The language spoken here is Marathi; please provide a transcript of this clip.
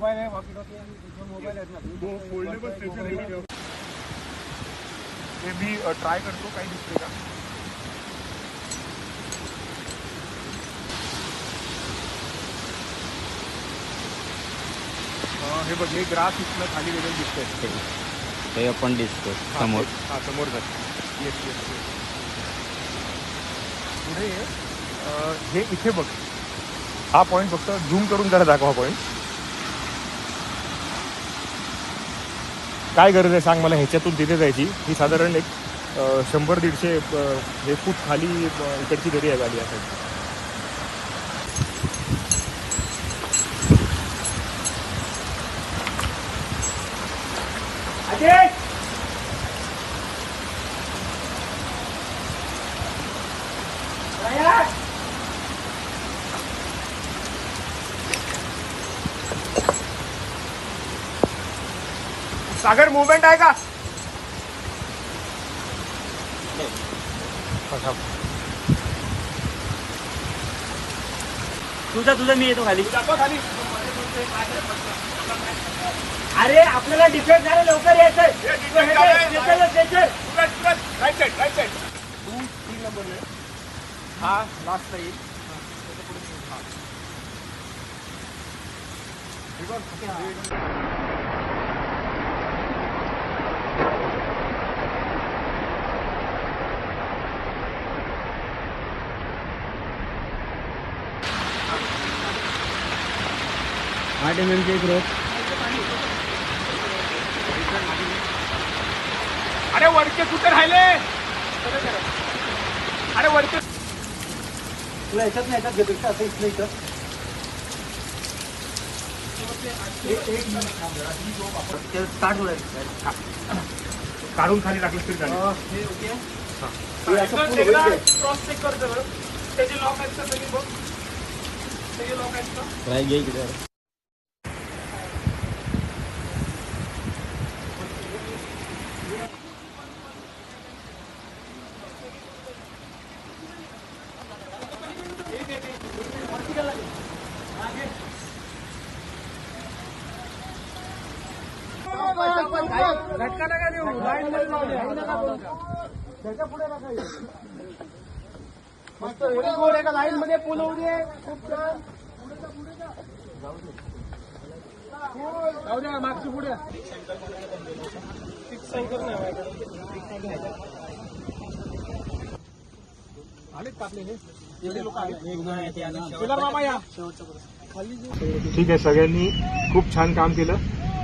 मोबाईल आहे मोबाईल आहेत ना. फोल्डेबल स्टेशन हे मी ट्राय करतो काही दिसते का? हे बघ हे ग्रास इथलं खाली गेलेलं दिसतंय. ते आपण दिसतो हा, समोर. हा समोर जात. येस येस पुढे हे इथे बघ. हा पॉईंट फक्त झूम करून जरा दाखवा पॉईंट काय गरज आहे सांग मला ह्याच्यातून तिथे जायची. ही साधारण एक शंभर दीडशे हे फूट खाली इकडची दरी आहे गाडी आहे. सागर मुवमेंट आहे का. तुझा तुझा मी येतो खाली. अरे आपल्याला डिफेक्ट झालं लवकर हे साईड तू तीन नंबर हा लास्ट येईल. ठीक आहे? आठ एम एमची एक रोप अरे वरचे कुठे राहिले? अरे वरचे तुला याच्यात नाही याच्यात घेतो का असं इथलं इथं. काढून खाली टाकलं तरी चालेल. हे हे. क्रॉस चेक कर जरा. त्याचे लॉक आहेत का? सगळे बघ. त्याचे लॉक आहेत का? झटका नका देऊ लाईन मध्ये जाऊ त्याच्या पुढे नका मस्त एका लाईन मध्ये पूल होऊ दे खूप छान जाऊ द्या मागची पुढे आलेत का आपले हे एवढे लोक आले मामा या ठीक आहे सगळ्यांनी खूप छान काम केलं.